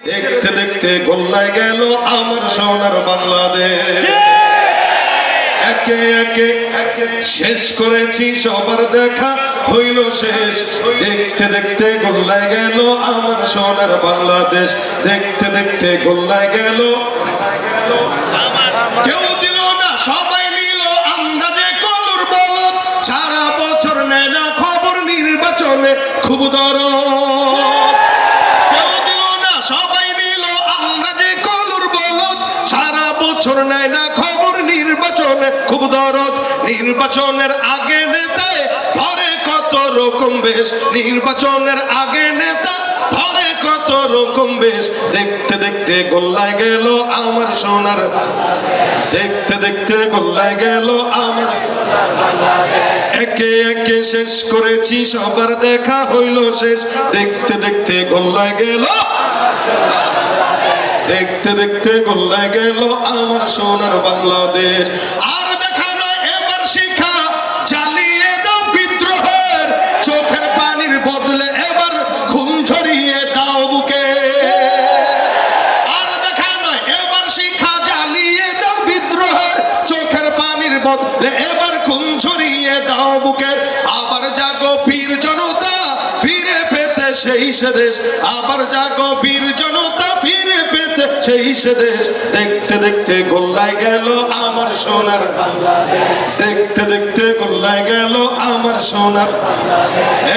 দেখতে দেখতে গোল্লায় গেল আমার সোনার বাংলাদেশ। একে একে একে শেষ করেছি সবার দেখা, হইল শেষ। দেখতে দেখতে গোল্লায় গেল আমার সোনার বাংলাদেশ। দেখতে দেখতে গোল্লায় গেল। কেউ দিল না, সবাই নিল আমরা যে কলুর বলদ। সারা বছর নেয় না খবর নির্বাচনে খুব দরদ। বছর নেয় না খবর নির্বাচনে। খুব দরদ, নির্বাচনের আগে নেতায় ধরে কত রকম বেশ। নির্বাচনের আগে নেতা ধরে কত রকম বেশ। দেখতে দেখতে গোল্লায় গেল আমার সোনার দেখতে দেখতে গোল্লায় গেল আমার একে একে শেষ করেছি, সবার দেখা হইল শেষ। দেখতে দেখতে গোল্লায় গেল দেখতে দেখতে গোল্লায় গেল আমার সোনার বাংলাদেশ। আর দেখা নয়, এবার শিখা জ্বালিয়ে দাও বিদ্রোহের। চোখের পানির বদলে এবার খুন ঝরিয়ে দাও বুকে। আর দেখা নয়, এবার শিখা জ্বালিয়ে দাও বিদ্রোহের। চোখের পানির বদলে এবার খুন ঝরিয়ে দাও বুকের আবার জাগো বীর জনতা, ফিরে পেতে সেই সে দেশ। আবার জাগো বীর জনতা, ফিরে পেতে সেই সে দেশ দেখতে দেখতে গোল্লায় গেল আমার সোনার বাংলাদেশ। দেখতে দেখতে গোল্লায় গেল আমার সোনার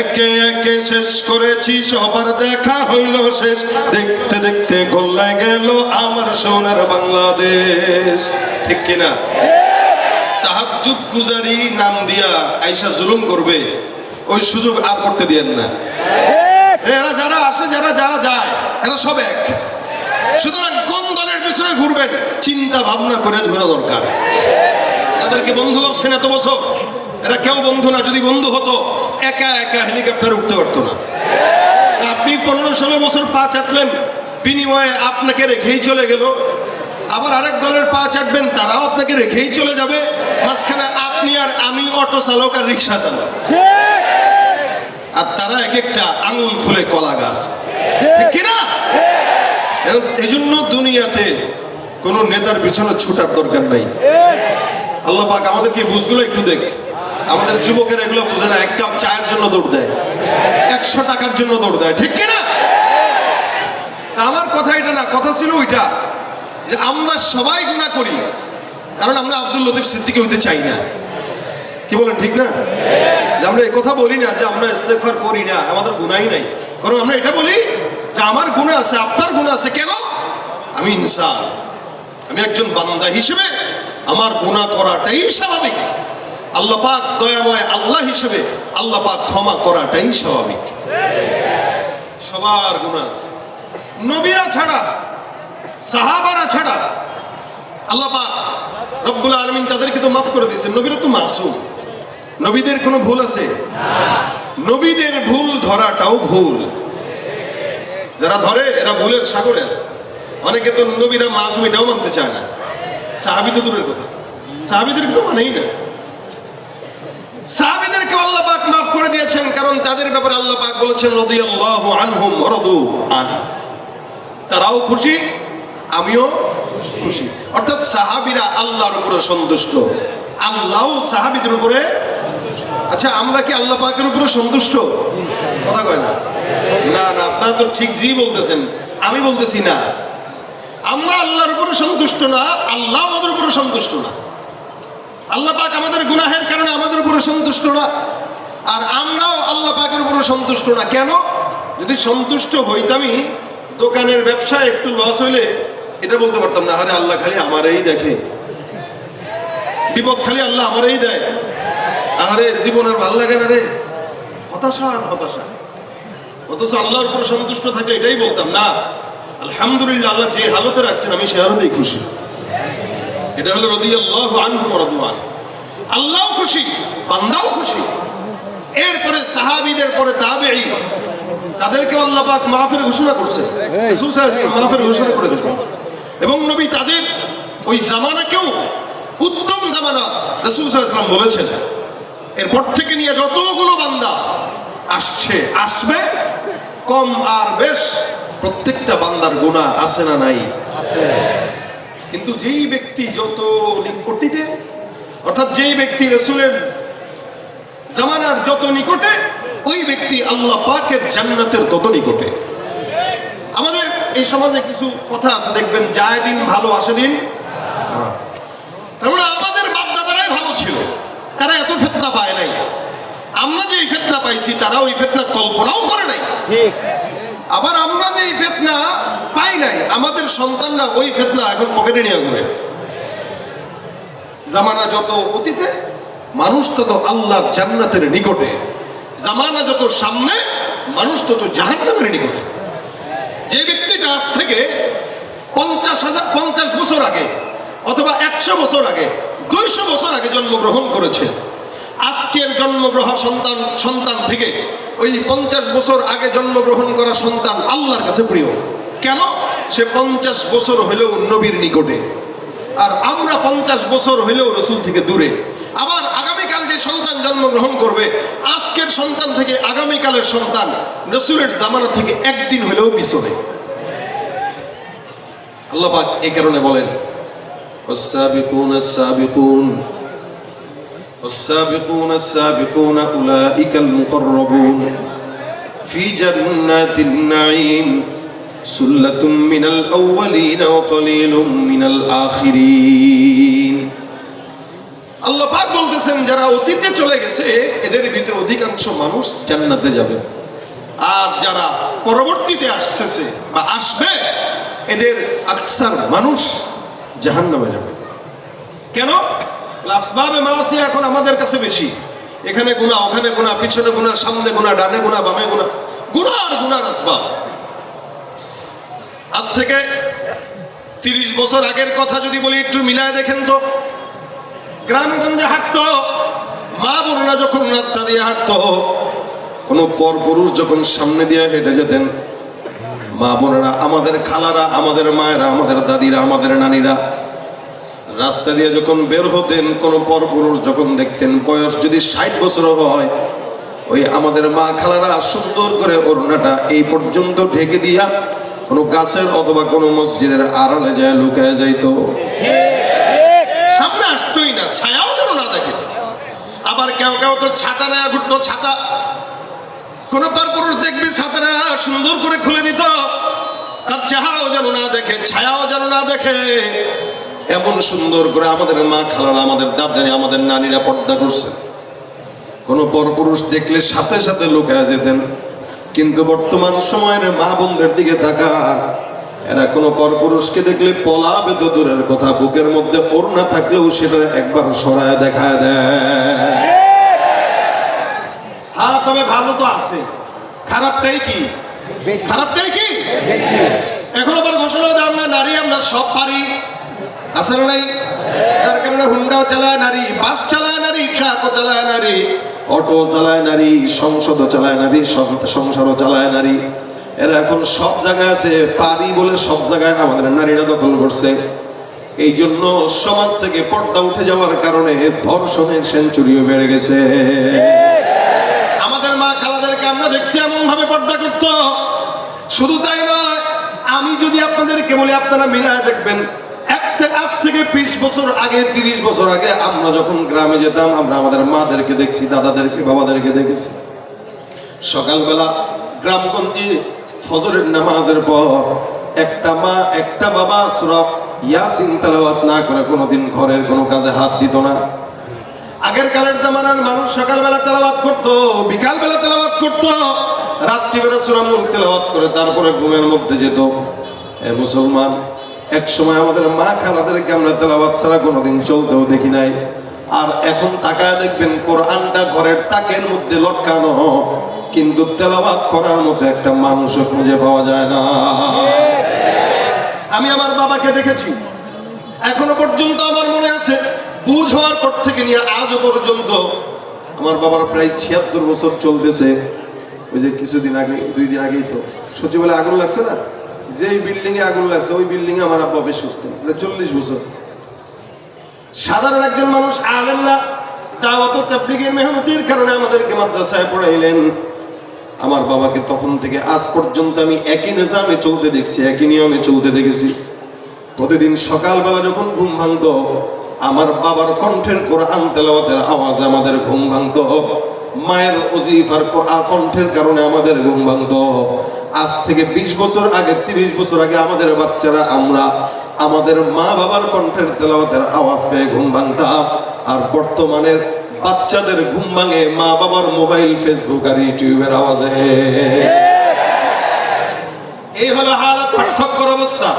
একে একে শেষ করেছি, সবার দেখা হইল শেষ। দেখতে দেখতে গোল্লায় গেল আমার সোনার বাংলাদেশ। ঠিক কিনা? তাহাজ্জুদ গুজারি নাম দিয়া আইসা জুলুম করবে, ওই সুযোগ আর করতে দিয়েন না। এরা যারা আসে, যারা যারা যায়, এরা সব এক। সুতরাং কোন দলের পিছনে ঘুরবেন? চিন্তা ভাবনা করে ঘোরা দরকার। এদেরকে বন্ধু ভাবছেন এত বছর? এরা কেউ বন্ধু না যদি বন্ধু হতো একা একা হেলিকপ্টার উঠতে পারতো না। আপনি পনেরো ষোলো বছর পা চাটলেন বিনিময়ে আপনাকে রেখেই চলে গেল। আবার আরেক দলের পা চাটবেন তারাও আপনাকে রেখেই চলে যাবে। মাঝখানে আপনি আর আমি অটো চালক আর রিক্সা চালক। আর তারা এক একটা আঙুল ফুলে কলা গাছ। ঠিক। কিনা? এই জন্য দুনিয়াতে কোনো নেতার পিছনে ছুটার দরকার নাই। আল্লাহ পাক আমাদেরকে বুঝগুলো একটু দেখ। আমাদের যুবকের এগুলো বুঝে না, এক কাপ চায়ের জন্য দৌড় দেয়। একশো টাকার জন্য দৌড় দেয়, ঠিক কিনা? আমার কথা এটা না, কথা ছিল ওইটা যে আমরা সবাই গুণা করি, কারণ আমরা আব্দুল লতিফ সিদ্দিকে হইতে চাই না। কি বলেন, ঠিক না? আমরা এই কথা বলি না যে আমরা ইস্তেফার করি না, আমাদের গুণাই নাই। বরং আমরা এটা বলি আমার গুণে আছে, আপনার গুণা আছে কেন? আমি ইনসান। আমি একজন বান্দা হিসেবে আমার গুণা করাটাই স্বাভাবিক। আল্লাহ পাক দয়াময় আল্লাহ হিসেবে আল্লাহ পাক ক্ষমা করাটাই স্বাভাবিক। সবার গুণা আছে। নবীরা ছাড়া, সাহাবারা ছাড়া আল্লাহ পাক রব্বুল আলমিন তাদেরকে তো মাফ করে দিয়েছেন। নবীরা তো মাসুম। নবীদের কোনো ভুল আছে? নবীদের ভুল ধরাটাও ভুল। যারা ধরে, এরা ভুলের সাগরে আছে। অনেকে তো নবীরা মাসুম মানতে চায় না। সাহাবি তো দূরের কথা। সাহাবিদেরকে তো মানেই না। সাহাবিদেরকে আল্লাহ পাক মাফ করে দিয়েছেন কারণ তাদের ব্যাপারে আল্লাহ পাক বলেছেন আনহুম আন। তারাও খুশি, আমিও খুশি। অর্থাৎ সাহাবিরা আল্লাহর উপরে সন্তুষ্ট। আল্লাহ সাহাবিদের উপরে আচ্ছা আমরা কি আল্লাহ পাকের উপরে সন্তুষ্ট? কথা কয় না। না না, আপনারা তো ঠিক জি বলতেছেন। আমি বলতেছি না। আমরা আল্লাহর উপরে সন্তুষ্ট না, আল্লাহ আমাদের উপরে সন্তুষ্ট না। আল্লাহ পাক আমাদের গুনাহের কারণে আমাদের উপরে সন্তুষ্ট না। আর আমরাও আল্লাহ পাকের উপরে সন্তুষ্ট না। কেন? যদি সন্তুষ্ট হইতামই, দোকানের ব্যবসায় একটু লস হইলে এটা বলতে পারতাম না, আরে আল্লাহ খালি আমারই দেখে। বিপদ খালি আল্লাহ আমারই দেয়। আরে, জীবন আর ভালো লাগে না রে। হতাশা আর হতাশা। অথচ আল্লাহর উপর সন্তুষ্ট থাকে, এটাই বলতাম, না। আলহামদুলিল্লাহ, আল্লাহ যে হালতে রাখছেন, আমি সে হালতেই খুশি। এটা হলো রদিয়াল্লাহু আনহু ওয়া রাদওয়ান আল্লাহও খুশি, বান্দাও খুশি। এরপরে সাহাবীদের পরে তাবেঈ তাদেরকে আল্লাহ পাক মাফের ঘোষণা করছে। মাফের ঘোষণা করে দিয়েছেন। এবং নবী তাদের ওই জামানাকেও উত্তম জামানা রাসূল সাল্লাল্লাহু বলেছেন। এরপর থেকে নিয়ে যতগুলো বান্দা আসছে, আসবে কম আর বেশ প্রত্যেকটা বান্দার গুণা আছে না নাই? কিন্তু যেই ব্যক্তি যত অতীতে অর্থাৎ যেই ব্যক্তি রসুলের জামানার যত নিকটে ওই ব্যক্তি আল্লাহ পাকের জান্নাতের তত নিকটে। আমাদের এই সমাজে কিছু কথা আছে দেখবেন যায় দিন ভালো আসে দিন তার মানে আমাদের বাপদাদারাই ভালো ছিল। তারা এত ফেতনা পায় আমরা যে এই ফেতনা পাইছি তারা ওই ফেতনা কল্পনাও করে নাই। আবার আমরা যে এই ফেতনা পাই নাই আমাদের সন্তানরা ওই ফেতনা এখন পকেটে নিয়ে ঘুরে জামানা যত অতীতে মানুষ তত আল্লাহর জান্নাতের নিকটে। জামানা যত সামনে মানুষ তত জাহান্নামের নিকটে। যে ব্যক্তিটা আজ থেকে পঞ্চাশ হাজার পঞ্চাশ বছর আগে অথবা একশো বছর আগে দুইশো বছর আগে জন্মগ্রহণ করেছে আজকের জন্মগ্রহণ সন্তান সন্তান থেকে ওই পঞ্চাশ বছর আগে জন্মগ্রহণ করা সন্তান আল্লাহর কাছে প্রিয় কেন সে পঞ্চাশ বছর হলেও নবীর নিকটে আর আমরা পঞ্চাশ বছর হলেও রসুল থেকে দূরে আবার আগামীকাল যে সন্তান জন্মগ্রহণ করবে আজকের সন্তান থেকে আগামীকালের সন্তান রসুলের জামানা থেকে একদিন হলেও পিছনে আল্লাহ পাক এই কারণে বলেন والسابقون السابقون والسابقون السابقون أولئك المقربون في جنات النعيم سلة من الأولين وقليل من الآخرين আল্লাহ পাক বলতেছেন যারা অতীতে চলে গেছে এদের ভিতরে অধিকাংশ মানুষ জান্নাতে যাবে আর যারা পরবর্তীতে আসতেছে বা আসবে এদের আকসার মানুষ জাহান্নামে যাবে কেন আসবাবে মাসি এখন আমাদের কাছে বেশি। এখানে গুণা ওখানে গুণা পিছনে গুণা সামনে গুণা ডানে গুণা বামে গুণা গুণা আর গুণার আসবাব আজ থেকে তিরিশ বছর আগের কথা যদি বলি, একটু মিলায় দেখেন তো। গ্রামগঞ্জে হাঁটতো, মা বোনরা যখন রাস্তা দিয়ে হাঁটতো, কোনো পর পুরুষ যখন সামনে দিয়ে হেঁটে যেতেন, মা বোনেরা, আমাদের খালারা, আমাদের মায়েরা, আমাদের দাদিরা, আমাদের নানিরা রাস্তা দিয়ে যখন বের হতেন, কোনো পর পুরুষ যখন দেখতেন বয়স যদি ষাট বছর হয়, ওই আমাদের মা খালারা সুন্দর করে ওড়নাটা এই পর্যন্ত ঢেকে দিয়া কোনো গাছের অথবা কোনো মসজিদের আড়ালে যায়, লুকায় যাইতো। সামনে আসতোই না, ছায়াও যেন না দেখে। আবার কেউ কেউ তো ছাতা নেয়া ঘুরতো, ছাতা। কোন পার পুরুষ দেখবি ছাতাটা সুন্দর করে খুলে দিত। তার চেহারাও যেন না দেখে, ছায়াও যেন না দেখে। এমন সুন্দর করে আমাদের মা খালারা আমাদের দাদারি আমাদের নানিরা পর্দা করছে। কোন পরপুরুষ দেখলে সাথে সাথে লুকায় যেতেন। কিন্তু বর্তমান সময়ের মা বোনদের দিকে তাকান। এরা কোনো পরপুরুষকে দেখলে পলাবে তো দূরের কথা বুকের মধ্যে ওর না থাকলেও সেটা একবার সরায় দেখায় দেয়। হ্যাঁ তবে ভালো তো আছে। খারাপটাই কি? খারাপটাই কি? এখন আবার ঘোষণা দেয় আমরা নারী আমরা সব পারি। আছে না নাই। যার কারণে হুন্ডাও চালায় নারী, বাস চালায় নারী ট্রাকও চালায় নারী, অটো চালায় নারী সংসদও চালায় নারী সংসারও চালায় নারী। এরা এখন সব জায়গায় আছে, পারি বলে সব জায়গায় আমাদের নারীরা দখল করছে। এই জন্য সমাজ থেকে পর্দা উঠে যাওয়ার কারণে ধর্ষণের সেঞ্চুরিও বেড়ে গেছে। আমাদের মা খালাদেরকে আমরা দেখছি এমন ভাবে পর্দা করতো। শুধু তাই নয়, আমি যদি আপনাদেরকে বলি, আপনারা মিলায় দেখবেন থেকে বিশ বছর আগে, তিরিশ বছর আগে আমরা যখন গ্রামে যেতাম, আমরা আমাদের মাদেরকে দেখছি, দাদাদেরকে, বাবাদেরকে দেখেছি। সকালবেলা গ্রামগঞ্জে ফজরের নামাজের পর একটা মা, একটা বাবা সুরব ইয়াসিন তেলাওয়াত না করে কোনোদিন ঘরের কোনো কাজে হাত দিত না। আগের কালের জামানার মানুষ সকালবেলা তেলাওয়াত করতো বিকাল বেলা তেলাওয়াত করতো, রাত্রিবেলা সুরামুল তেলাওয়াত করে তারপরে ঘুমের মধ্যে যেত। এ মুসলমান এক সময় আমাদের মা খালাদেরকে আমরা তেলাওয়াত ছাড়া কোনোদিন চলতেও দেখি নাই। আর এখন তাকায় দেখবেন কোরআনটা ঘরের তাকের মধ্যে লটকানো, কিন্তু তেলাবাদ করার মতো একটা মানুষও খুঁজে পাওয়া যায় না। আমি আমার বাবাকে দেখেছি। এখনও পর্যন্ত আমার মনে আছে, বুঝ হওয়ার পর থেকে নিয়ে আজও পর্যন্ত আমার বাবার প্রায় ছিয়াত্তর বছর চলতেছে। ওই যে কিছুদিন আগে, দুই দিন আগেই তো। সচিবালয়ে আগুন লাগছে না? বিল্ডিং এ আগুন লাগছে, ওই বিল্ডিং এ আমার আব্বা বেশ করতেন চল্লিশ বছর। সাধারণ একজন মানুষ আলেন না, দাওয়াত তাবলিগের মেহনতির কারণে আমাদেরকে মাদ্রাসায় পড়াইলেন। আমার বাবাকে তখন থেকে আজ পর্যন্ত আমি একই নিজামে চলতে দেখছি, একই নিয়মে চলতে দেখেছি। প্রতিদিন সকালবেলা যখন ঘুম ভাঙতো, আমার বাবার কণ্ঠের কোরআন তেলাওয়াতের আওয়াজে আমাদের ঘুম ভাঙতো। মায়ের অজিফার কণ্ঠের কারণে আমাদের ঘুম ভাঙতো আজ থেকে ২০ বছর আগে ৩০ বছর আগে আমাদের বাচ্চারা আমরা আমাদের মা বাবার কণ্ঠের তেলাওয়াতের আওয়াজ পেয়ে ঘুম ভাঙতাম। আর বর্তমানের বাচ্চাদের ঘুম ভাঙে মা বাবার মোবাইল, ফেসবুক আর ইউটিউবের আওয়াজে। এই হলো হালত পার্থক্যর অবস্থা।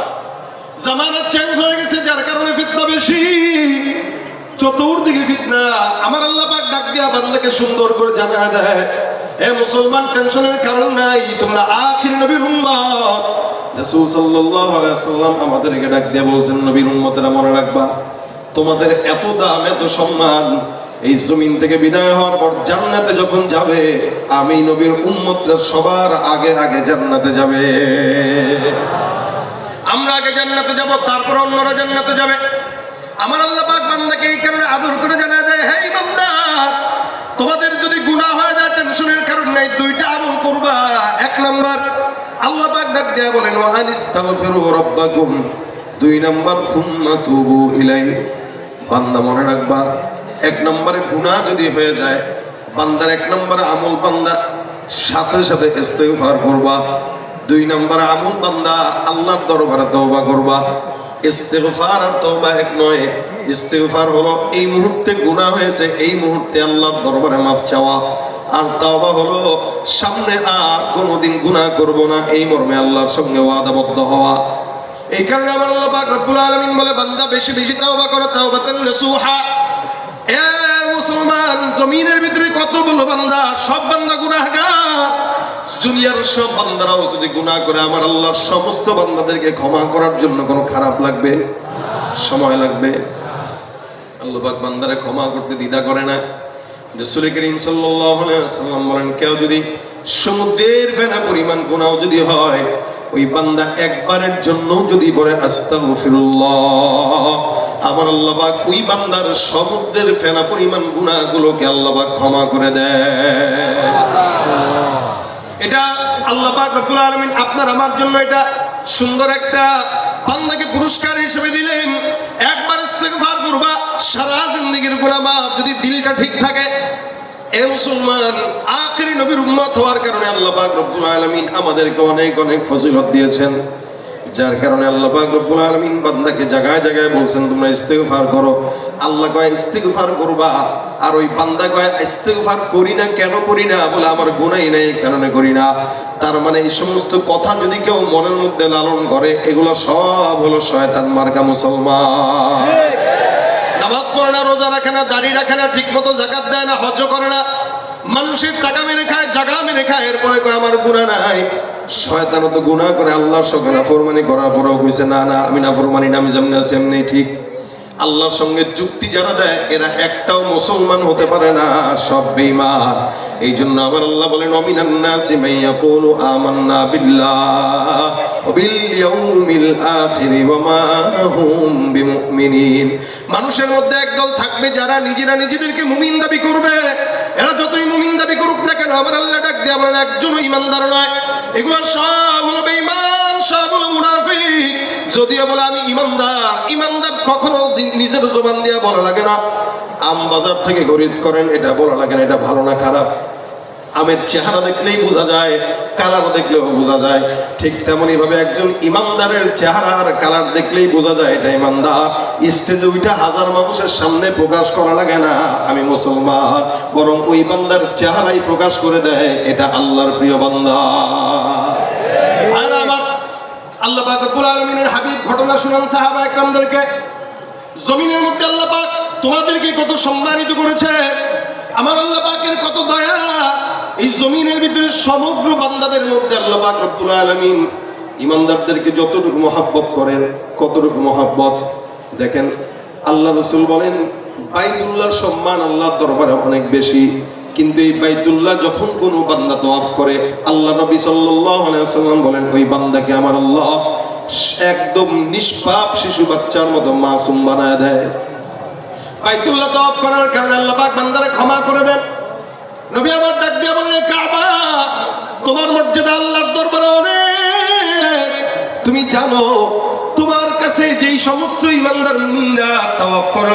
জামানা চেঞ্জ হয়ে গেছে, যার কারণে ফিতনা বেশি। চতুর্দিকে ফিতনা। আমার আল্লাহ পাক ডাক দিয়া বান্দাকে সুন্দর করে জানা দেয়। এ মুসলমান, টেনশনের কারণ নাই, তোমরা আখির নবীর উম্মত। রাসূল সাল্লাল্লাহু আলাইহি সাল্লাম আমাদেরকে ডাক দিয়ে বলছেন, নবীর উম্মতেরা মনে রাখবা, তোমাদের এত দাম, এত সম্মান, এই জমিন থেকে বিদায় হওয়ার পর জান্নাতে যখন যাবে, আমি নবীর উম্মতরা সবার আগে আগে জান্নাতে যাবে। আমরা আগে জান্নাতে যাব, তারপর অন্যরা জান্নাতে যাবে। আমার আল্লাহ পাক বান্দাকে এই কারণে আদর করে জানা দেয় হে বান্দা, তোমাদের যদি গুনাহ হয়ে যায় টেনশনের কারণ নাই, দুইটা আমল করবা। এক নাম্বার, আল্লাহ পাক ডাক দেয়া বলেন ওয়া আনিস্তাগফিরু রাব্বাকুম। দুই নাম্বার, সুম্মা তুবু ইলাই বান্দা মনে রাখবা, এক নম্বরে গুনাহ যদি হয়ে যায়, বান্দার এক নম্বরে আমল বান্দা সাথে সাথে ইস্তেগফার করবা। দুই নম্বর আমল বান্দা আল্লাহর দরবারে তওবা করবা। ইস্তেগফার আর তওবা এক নয়। ইস্তেগফার হলো এই মুহূর্তে গুনাহ হয়েছে, এই মুহূর্তে আল্লাহর দরবারে মাফ চাওয়া। আর তওবা হলো সামনে আর কোনোদিন গুনাহ করব না, এই মর্মে আল্লাহর সঙ্গে ওয়াদাবদ্ধ হওয়া। এই কারণে আমার আল্লাহ পাক রব্বুল আলামিন বলে, বান্দা বেশি বেশি তওবা করো, তাওবাতান নসুহা। এ মুসলমান, জমিনের ভিতরে কতগুলো বান্দা? সব বান্দা গুনাহগার। দুনিয়ার সব বান্দারাও যদি গুনাহ করে, আমার আল্লাহর সমস্ত বান্দাদেরকে ক্ষমা করার জন্য কোনো খারাপ লাগবে? সময় লাগবে? আল্লাহ পাক বান্দারে ক্ষমা করতে দ্বিধা করে না। রসুল করিম ওয়াসাল্লাম বলেন, কেউ যদি সমুদ্রের ফেনা পরিমাণ গুনাহ যদি হয়, ওই বান্দা একবারের জন্য যদি বলে, আস্তাগফিরুল্লাহ, আমার আল্লাহ পাক ওই বান্দার সমুদ্রের ফেনা পরিমাণ গুনাহগুলোকে আল্লাহ পাক ক্ষমা করে দেয়। এটা আল্লাহ পাক রব্বুল আলামিন আপনার আমার জন্য এটা সুন্দর একটা বান্দাকে পুরস্কার হিসেবে দিলেন। একবার ইস্তেগফার করবা, সারা জিন্দগির গুনাহ যদি দিলটা ঠিক থাকে। এ মুসলমান, আখেরি নবীর উম্মত হওয়ার কারণে আল্লাহ পাক রব্বুল আলামিন আমাদেরকে অনেক অনেক ফজিলত দিয়েছেন। যার কারণে আল্লাহ পাক রব্বুল আলামিন বান্দাকে জায়গায় জায়গায় বলছেন, তোমরা ইস্তেগফার করো। আল্লাহ কয়, ইস্তেগফার করবা। আর ওই বান্দা কয় করি না, কেন করি না? বলে, আমার গুনাই নাই, কারণে করি না। তার মানে এই সমস্ত কথা যদি কেউ মনের মধ্যে লালন করে, এগুলো সব হলো শয়তান মার্কা মুসলমান। নামাজ পড়ে না, রোজা রাখে না, দাড়ি রাখে না ঠিক মতো জাকাত দেয় না হজ করে না, মানুষের টাকা মেরে খায় জায়গা মেরে খায়, এরপরে কয়, আমার গুণা নাই। শয়তানও তো গুণা করে আল্লাহর সঙ্গে নাফরমানি করার পরেও কইছে, না না, আমি নাফরমানি না, আমি যেমনি আছি, এমনি ঠিক। আল্লাহর সঙ্গে যুক্তি যারা দেয়, এরা একটাও মুসলমান হতে পারে না, সব বেঈমান। এই জন্য আবার আল্লাহ বলেন মান মানুষের মধ্যে একদল থাকবে যারা নিজেরা নিজেদেরকে মুমিন দাবি করবে। এরা যতই মুমিন দাবি করুক না কেন, আমার আল্লাহ ডাক দিয়ে বলেন, একজনও ইমানদার নয়। এগুলো সব হলো বেঈমান, সব হলো মুনাফিক। যদিও বলে আমি ইমানদার ইমানদার কখনো নিজের জবান দিয়ে বলা লাগে না। আম বাজার থেকে খরিদ করেন, এটা বলা লাগে না, এটা ভালো না, খারাপ। আমের চেহারা দেখলেই বোঝা যায় কালার দেখলেও বোঝা যায়। ঠিক তেমনই ভাবে একজন ইমানদারের চেহারা আর কালার দেখলেই বোঝা যায়, এটা ইমানদার। স্টেজে ওইটা হাজার মানুষের সামনে প্রকাশ করা লাগে না, আমি মুসলমান। বরং ওই বান্দার চেহারাই প্রকাশ করে দেয়, এটা আল্লাহর প্রিয় বান্দা। আর আমার আল্লাহ হাবিব ঘটনা শুনান সাহাবা একরামদেরকে জমিনের মধ্যে আল্লাহ পাক তোমাদেরকে কত সম্মানিত করেছে। আমার আল্লাহ পাকের কত দয়া। এই জমিনের ভিতরে সমগ্র বান্দাদের মধ্যে আল্লাহ পাক রব্বুল আলামিন ইমানদারদেরকে যতটুকু মহাব্বত করেন, কতটুকু মহাব্বত। দেখেন, আল্লাহ রসুল বলেন, বাইতুল্লাহর সম্মান আল্লাহর দরবারে অনেক বেশি। কিন্তু এই বাইতুল্লাহ যখন কোনো বান্দা তোয়াফ করে, আল্লাহ নবী ওয়াসাল্লাম বলেন, ওই বান্দাকে আমার আল্লাহ একদম নিষ্পাপ শিশু বাচ্চার মতো মাসুম বানায় দেয়। বাইতুল্লাহ তওয়াফ করার কারণে আল্লাহ পাক বান্দারে ক্ষমা করে দেন। নবী আমার ডাক দিয়ে বললেন, কাবা, তোমার মর্যাদা আল্লাহর দরবারে অনেক। তুমি জানো, তোমার কাছে যেই সমস্ত ইমানদার তওয়াফ করার